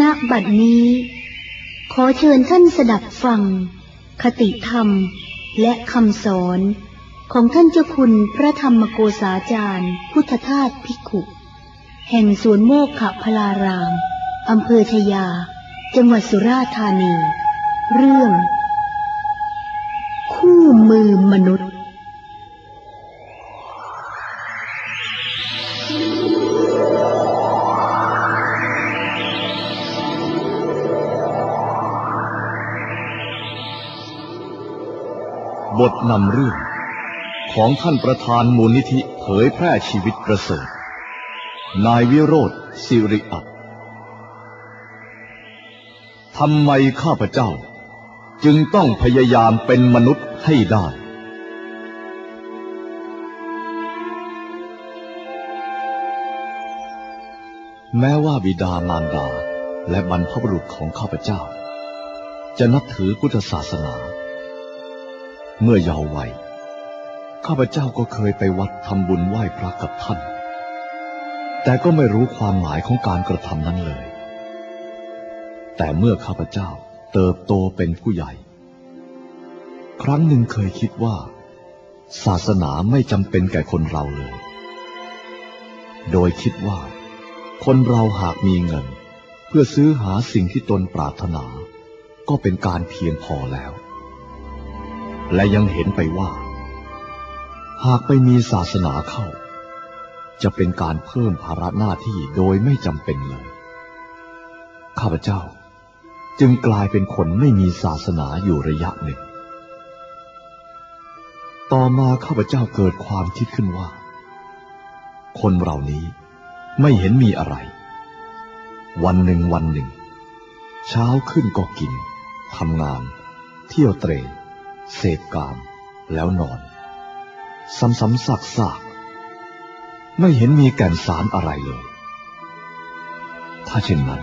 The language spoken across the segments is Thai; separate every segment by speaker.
Speaker 1: ณบัดนี้ ขอเชิญท่านสดับฟัง คติธรรมและคำสอนของท่านเจ้าคุณพระธรรมโกษาจารย์ พุทธทาสพิขุแห่งสวนโมกขพลารามอำเภอชยา จังหวัดสุราษฎร์ธานี เรื่อง คู่มือมนุษย์
Speaker 2: บทนำเรื่อง ของท่านประธานมูลนิธิเผยแพร่ชีวิตประเสริฐ นายวิโรธสิริอัตทำไมข้าพเจ้า จึงต้องพยายามเป็นมนุษย์ให้ได้แม้ว่าบิดามารดาและบรรพบุรุษของข้าพเจ้า จะนับถือพุทธศาสนา เมื่อเยาว์วัย ข้าพเจ้าก็เคยไปวัดทำบุญไหว้พระกับท่าน แต่ก็ไม่รู้ความหมายของการกระทำนั้นเลย แต่เมื่อข้าพเจ้าเติบโตเป็นผู้ใหญ่ ครั้งหนึ่งเคยคิดว่า ศาสนาไม่จำเป็นแก่คนเราเลย โดยคิดว่า คนเราหากมีเงิน เพื่อซื้อหาสิ่งที่ตนปรารถนา ก็เป็นการเพียงพอแล้ว และยังเห็นไปว่า หากไปมีศาสนาเข้า จะเป็นการเพิ่มภาระหน้าที่โดยไม่จำเป็นเลย ข้าพเจ้าจึงกลายเป็นคนไม่มีศาสนาอยู่ระยะหนึ่ง ต่อมาข้าพเจ้าเกิดความคิดขึ้นว่า คนเหล่านี้ไม่เห็นมีอะไร วันหนึ่งวันหนึ่ง เช้าขึ้นก็กินทำงาน เที่ยวเตร เสพกาม แล้วนอน ซ้ำๆซากๆ ไม่เห็นมีแก่นสารอะไรเลย ถ้าเช่นนั้น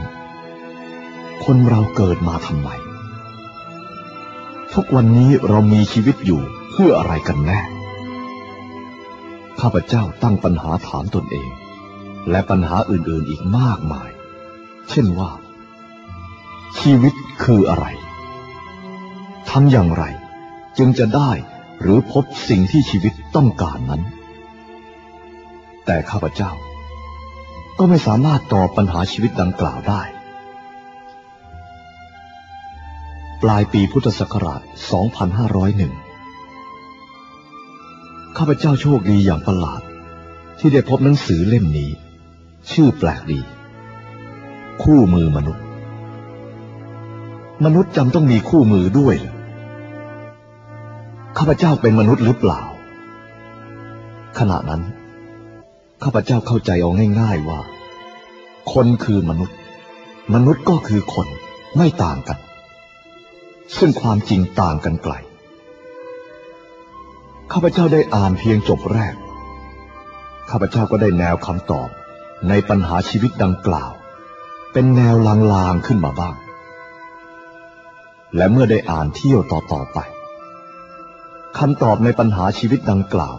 Speaker 2: คนเราเกิดมาทำไม ทุกวันนี้เรามีชีวิตอยู่เพื่ออะไรกันแน่ ข้าพเจ้าตั้งปัญหาถามตนเอง และปัญหาอื่นๆอีกมากมาย เช่นว่า ชีวิตคืออะไรทำอย่างไร จึงจะได้หรือพบสิ่งที่ชีวิตต้องการนั้น แต่ข้าพเจ้า ก็ไม่สามารถตอบปัญหาชีวิตดังกล่าวได้ ปลายปีพุทธศักราช 2501 ข้าพเจ้าโชคดีอย่างประหลาด ที่ได้พบหนังสือเล่มนี้ ชื่อแปลกดี คู่มือมนุษย์ มนุษย์จำต้องมีคู่มือด้วยเหรอ ข้าพเจ้าเป็นมนุษย์หรือเปล่า ขณะนั้น ข้าพเจ้าเข้าใจเอาง่าย ๆว่า คนคือมนุษย์ มนุษย์ก็คือคนไม่ต่างกัน ซึ่งความจริงต่างกันไกล ข้าพเจ้าได้อ่านเพียงจบแรก ข้าพเจ้าก็ได้แนวคำตอบในปัญหาชีวิตดังกล่าว เป็นแนวลางๆขึ้นมาบ้าง และเมื่อได้อ่านเที่ยวต่อๆไป คำตอบในปัญหาชีวิตดังกล่าว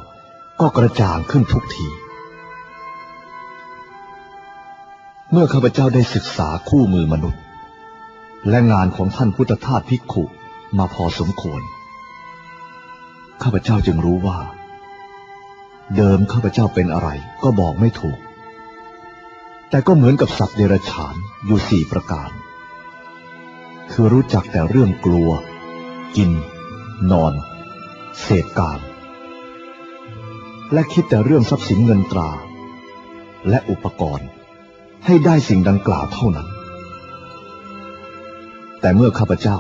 Speaker 2: ก็กระจ่างขึ้นทุกที เมื่อข้าพเจ้าได้ศึกษาคู่มือมนุษย์ และงานของท่านพุทธทาสภิกขุมาพอสมควร ข้าพเจ้าจึงรู้ว่า เดิมข้าพเจ้าเป็นอะไรก็บอกไม่ถูก แต่ก็เหมือนกับสัตว์เดรัจฉานอยู่สี่ประการ คือรู้จักแต่เรื่องกลัว กิน นอน เสพกาม และคิดแต่เรื่องทรัพย์สินเงินตรา และอุปกรณ์ให้ได้สิ่งดังกล่าวเท่านั้น แต่เมื่อข้าพเจ้า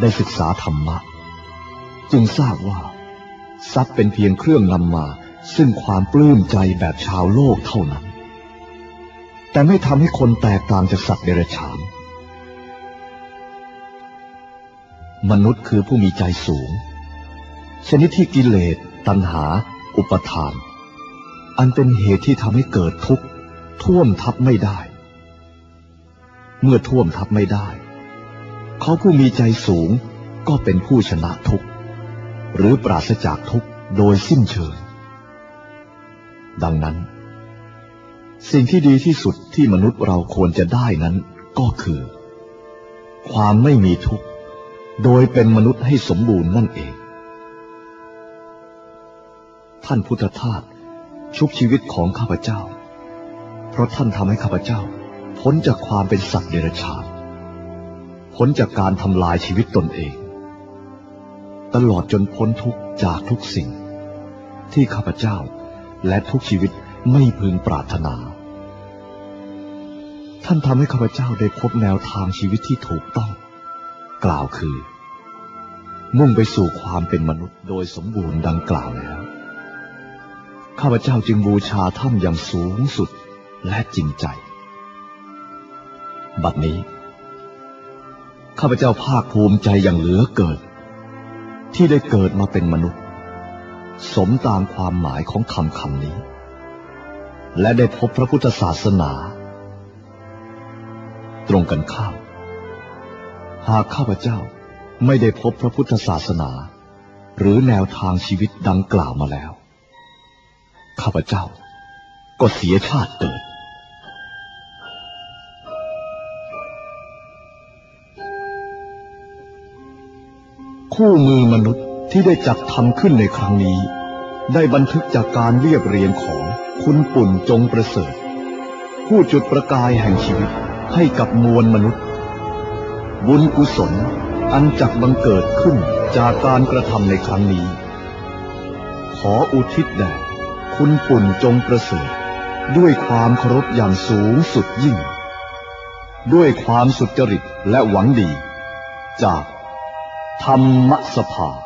Speaker 2: ได้ศึกษาธรรมะ จึงทราบว่า ทรัพย์เป็นเพียงเครื่องนำมา ซึ่งความปลื้มใจแบบชาวโลกเท่านั้น แต่ไม่ทำให้คนแตกต่างจากสัตว์เดรัจฉานมนุษย์คือผู้มีใจสูง ชนิดที่กิเลสตัณหา อุปทาน อันเป็นเหตุที่ทำให้เกิดทุกข์ท่วมทับไม่ได้ เมื่อท่วมทับไม่ได้ เขาผู้มีใจสูงก็เป็นผู้ชนะทุกข์หรือปราศจากทุกข์โดยสิ้นเชิง ดังนั้น สิ่งที่ดีที่สุดที่มนุษย์เราควรจะได้นั้นก็คือ ความไม่มีทุกข์โดยเป็นมนุษย์ให้สมบูรณ์นั่นเอง ท่านพุทธทาสชุบชีวิตของข้าพเจ้า เพราะท่านทำให้ข้าพเจ้า พ้นจากความเป็นสัตว์เดรัจฉานพ้นจากการทำลายชีวิตตนเอง ตลอดจนพ้นทุกจากทุกสิ่ง ที่ข้าพเจ้าและทุกชีวิตไม่พึงปรารถนา ท่านทำให้ข้าพเจ้าได้พบแนวทางชีวิตที่ถูกต้อง กล่าวคือ มุ่งไปสู่ความเป็นมนุษย์โดยสมบูรณ์ดังกล่าวแล้ว ข้าพเจ้าจึงบูชาท่านอย่างสูงสุดและจริงใจ บัดนี้ ข้าพเจ้าภาคภูมิใจอย่างเหลือเกินที่ได้เกิดมาเป็นมนุษย์ สมตามความหมายของคำคำนี้ และได้พบพระพุทธศาสนา ตรงกันข้ามหากข้าพเจ้าไม่ได้พบพระพุทธศาสนา หรือแนวทางชีวิตดังกล่าวมาแล้ว ข้าพเจ้า ก็เสียชาติเกิด คู่มือมนุษย์ที่ได้จัดทำขึ้นในครั้งนี้ ได้บันทึกจากการเรียบเรียงของคุณปุ่นจงประเสริฐ ผู้จุดประกายแห่งชีวิตให้กับมวลมนุษย์ บุญกุศลอันจักบังเกิดขึ้นจากการกระทำในครั้งนี้ ขออุทิศแด่ คุณปุ่นจงประเสริฐด้วยความเคารพอย่างสูงสุดยิ่ง ด้วยความสุจริตและหวังดี จากธรรมสภา